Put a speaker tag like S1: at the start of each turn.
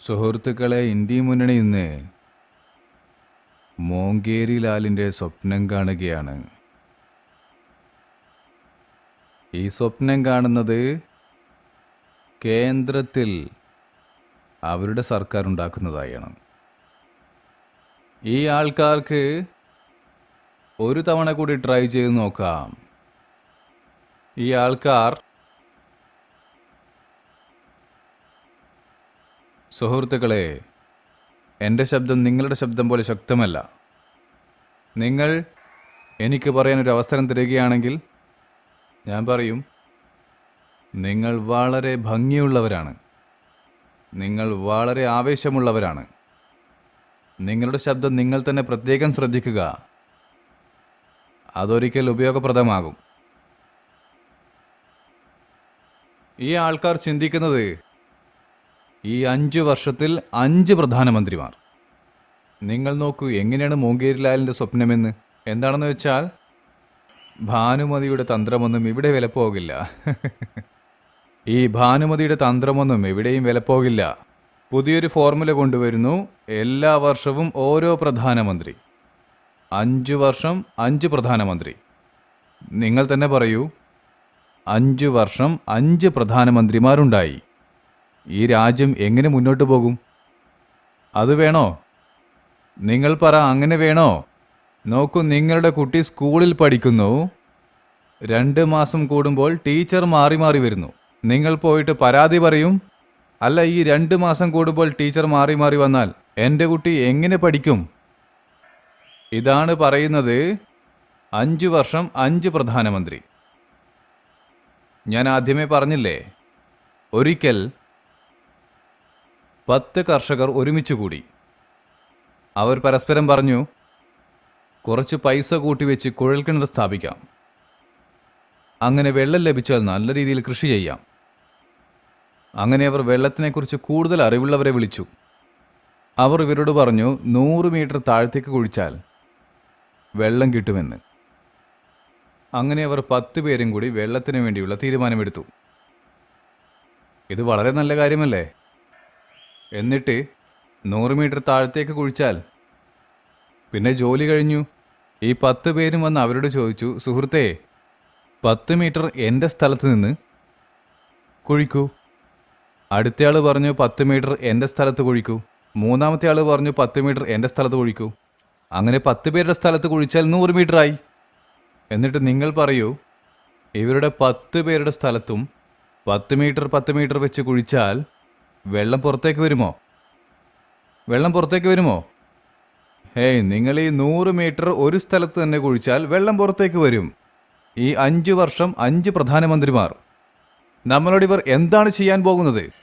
S1: സുഹൃത്തുക്കളെ ഇന്ത്യ മുന്നണി ഇന്ന് മോങ്കേരി ലാലിന്റെ സ്വപ്നം കാണുകയാണ്. ഈ സ്വപ്നം കാണുന്നത് കേന്ദ്രത്തിൽ അവരുടെ സർക്കാർ ഉണ്ടാക്കുന്നതായാണ്. ഈ ആൾക്കാർക്ക് ഒരു തവണ കൂടി ട്രൈ ചെയ്ത് നോക്കാം. ഈ ആൾക്കാർ സുഹൃത്തുക്കളെ എന്റെ ശബ്ദം നിങ്ങളുടെ ശബ്ദം പോലെ ശക്തമല്ല. നിങ്ങൾ എനിക്ക് പറയാനൊരു അവസരം തരികയാണെങ്കിൽ ഞാൻ പറയും നിങ്ങൾ വളരെ ഭംഗിയുള്ളവരാണ്. നിങ്ങൾ വളരെ ആവേശമുള്ളവരാണ്. നിങ്ങളുടെ ശബ്ദം നിങ്ങൾ തന്നെ പ്രത്യേകം ശ്രദ്ധിക്കുക. അതൊരിക്കൽ ഉപയോഗപ്രദമാകും. ഈ ആൾക്കാർ ചിന്തിക്കുന്നത് ഈ അഞ്ച് വർഷത്തിൽ അഞ്ച് പ്രധാനമന്ത്രിമാർ. നിങ്ങൾ നോക്കൂ എങ്ങനെയാണ് മോങ്കേരിലാലിന്റെ സ്വപ്നമെന്ന്. എന്താണെന്ന് വെച്ചാൽ ഭാനുമതിയുടെ തന്ത്രമൊന്നും ഇവിടെ വിലപ്പോകില്ല. ഈ ഭാനുമതിയുടെ തന്ത്രമൊന്നും എവിടെയും വിലപ്പോകില്ല. പുതിയൊരു ഫോർമുല കൊണ്ടുവരുന്നു എല്ലാ വർഷവും ഓരോ പ്രധാനമന്ത്രി. അഞ്ചു വർഷം അഞ്ച് പ്രധാനമന്ത്രി. നിങ്ങൾ തന്നെ പറയൂ അഞ്ചു വർഷം അഞ്ച് പ്രധാനമന്ത്രിമാരുണ്ടായി. ഈ രാജ്യം എങ്ങനെ മുന്നോട്ട് പോകും? അത് വേണോ? നിങ്ങൾ പറ അങ്ങനെ വേണോ? നോക്കൂ നിങ്ങളുടെ കുട്ടി സ്കൂളിൽ പഠിക്കുന്നു. രണ്ട് മാസം കൂടുമ്പോൾ ടീച്ചർ മാറി മാറി വരുന്നു. നിങ്ങൾ പോയിട്ട് പരാതി പറയും. അല്ല ഈ രണ്ട് മാസം കൂടുമ്പോൾ ടീച്ചർ മാറി മാറി വന്നാൽ എന്റെ കുട്ടി എങ്ങനെ പഠിക്കും? ഇതാണ് പറയുന്നത് അഞ്ച് വർഷം അഞ്ച് പ്രധാനമന്ത്രി. ഞാൻ ആദ്യമേ പറഞ്ഞില്ലേ ഒരിക്കൽ പത്ത് കർഷകർ ഒരുമിച്ച് കൂടി. അവർ പരസ്പരം പറഞ്ഞു കുറച്ച് പൈസ കൂട്ടിവെച്ച് കുഴൽക്കിണർ സ്ഥാപിക്കാം. അങ്ങനെ വെള്ളം ലഭിച്ചാൽ നല്ല രീതിയിൽ കൃഷി ചെയ്യാം. അങ്ങനെ അവർ വെള്ളത്തിനെക്കുറിച്ച് കൂടുതൽ അറിവുള്ളവരെ വിളിച്ചു. അവർ ഇവരോട് പറഞ്ഞു നൂറ് മീറ്റർ താഴത്തേക്ക് കുഴിച്ചാൽ വെള്ളം കിട്ടുമെന്ന്. അങ്ങനെ അവർ പത്ത് പേരും കൂടി വെള്ളത്തിന് വേണ്ടിയുള്ള തീരുമാനമെടുത്തു. ഇത് വളരെ നല്ല കാര്യമല്ലേ? എന്നിട്ട് നൂറ് മീറ്റർ താഴത്തേക്ക് കുഴിച്ചാൽ. പിന്നെ ജോലി കഴിഞ്ഞു. ഈ പത്ത് പേരും വന്ന് അവരോട് ചോദിച്ചു സുഹൃത്തേ പത്ത് മീറ്റർ എന്റെ സ്ഥലത്ത് നിന്ന് കുഴിക്കൂ. അടുത്തയാൾ പറഞ്ഞു പത്ത് മീറ്റർ എന്റെ സ്ഥലത്ത് കുഴിക്കൂ. മൂന്നാമത്തെ ആൾ പറഞ്ഞു പത്ത് മീറ്റർ എന്റെ സ്ഥലത്ത് കുഴിക്കൂ. അങ്ങനെ പത്ത് പേരുടെ സ്ഥലത്ത് കുഴിച്ചാൽ നൂറ് മീറ്ററായി. എന്നിട്ട് നിങ്ങൾ പറയൂ ഇവരുടെ പത്ത് പേരുടെ സ്ഥലത്തും പത്ത് മീറ്റർ പത്ത് മീറ്റർ വെച്ച് കുഴിച്ചാൽ വെള്ളം പുറത്തേക്ക് വരുമോ? വെള്ളം പുറത്തേക്ക് വരുമോ? ഹേയ് നിങ്ങൾ ഈ നൂറ് മീറ്റർ ഒരു സ്ഥലത്ത് തന്നെ കുഴിച്ചാൽ വെള്ളം പുറത്തേക്ക് വരും. ഈ അഞ്ച് വർഷം അഞ്ച് പ്രധാനമന്ത്രിമാർ. നമ്മളോട് ഇവർ എന്താണ് ചെയ്യാൻ പോകുന്നത്?